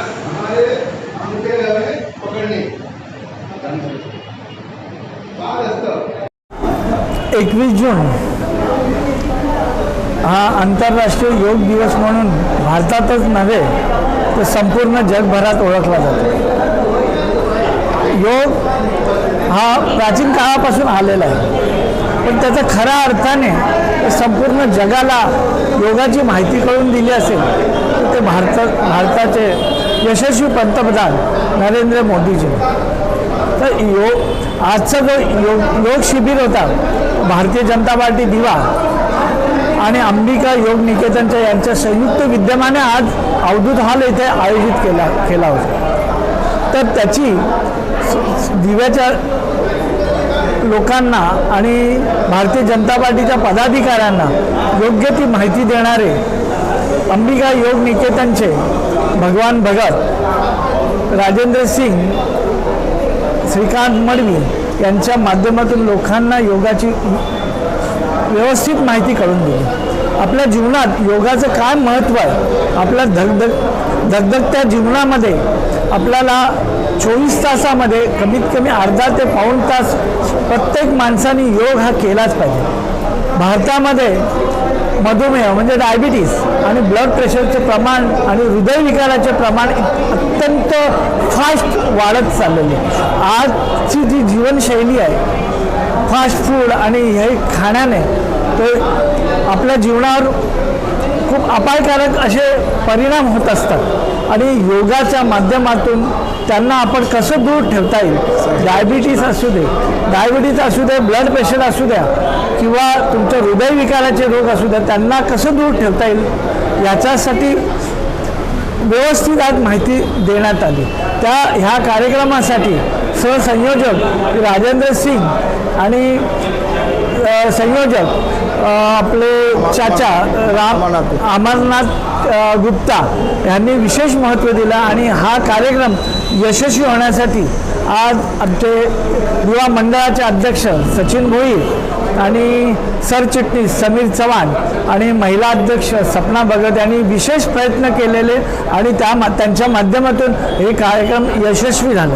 हमारे अंगूठे हमें पकड़ने एकवीस जून हा आंतरराष्ट्रीय योग दिवस म्हणून भारतातच नव्हे तर संपूर्ण जगभरात ओळखला जातो. योग हा प्राचीन काळापासून आलेला आहे. पण त्याचा खऱ्या अर्थाने संपूर्ण जगाला योगाची माहिती कळून दिली असेल तर ते भारत भारताचे यशस्वी पंतप्रधान नरेंद्र मोदीजी. तर योग आजचा जो योग योग शिबिर होता भारतीय जनता पार्टी दिवा आणि अंबिका योग निकेतनच्या यांच्या संयुक्त विद्यमाने आज अवधूत हॉल येथे आयोजित केला केला होता. तर त्याची दिव्याच्या लोकांना आणि भारतीय जनता पार्टीच्या पदाधिकाऱ्यांना योग्य ती माहिती देणारे अंबिका योग निकेतनचे. भगवान भगत. राजेंद्र सिंग श्रीकांत मडवी यांच्या माध्यमातून लोकांना योगाची व्यवस्थित माहिती करून दिली. आपल्या जीवनात योगाचं काय महत्त्व आहे? आपल्या धगधग धगधगत्या जीवनामध्ये आपल्याला चोवीस तासामध्ये कमीत कमी अर्धा ते पाऊण तास प्रत्येक माणसाने योग हा केलाच पाहिजे. भारतामध्ये मधुमेह म्हणजे डायबिटीस आणि ब्लड प्रेशरचे प्रमाण आणि हृदयविकाराचे प्रमाण अत्यंत फास्ट वाढत चाललेले. आहे आजची जी जीवनशैली आहे फास्ट फूड आणि हे खाण्याने ते आपल्या जीवनावर खूप अपायकारक असे परिणाम होत असतात. आणि योगाच्या माध्यमातून त्यांना आपण कसं दूर ठेवता येईल? डायबिटीस असू दे डायबिटीस असू दे ब्लड प्रेशर असू द्या किंवा तुमच्या हृदयविकाराचे रोग असू द्या त्यांना कसं दूर ठेवता येईल? याच्यासाठी व्यवस्थित आज माहिती देण्यात आली. त्या ह्या कार्यक्रमासाठी सहसंयोजक राजेंद्र सिंग आणि संयोजक आपले चाचा राम अमरनाथ गुप्ता यांनी विशेष महत्त्व दिलं आणि हा कार्यक्रम यशस्वी होण्यासाठी आज आमचे युवा मंडळाचे अध्यक्ष सचिन भोईर आणि सरचिटणीस समीर चव्हाण आणि महिला अध्यक्ष सपना भगत यांनी विशेष प्रयत्न केलेले आणि त्या मा- त्यांच्या माध्यमातून हे कार्यक्रम यशस्वी झालं.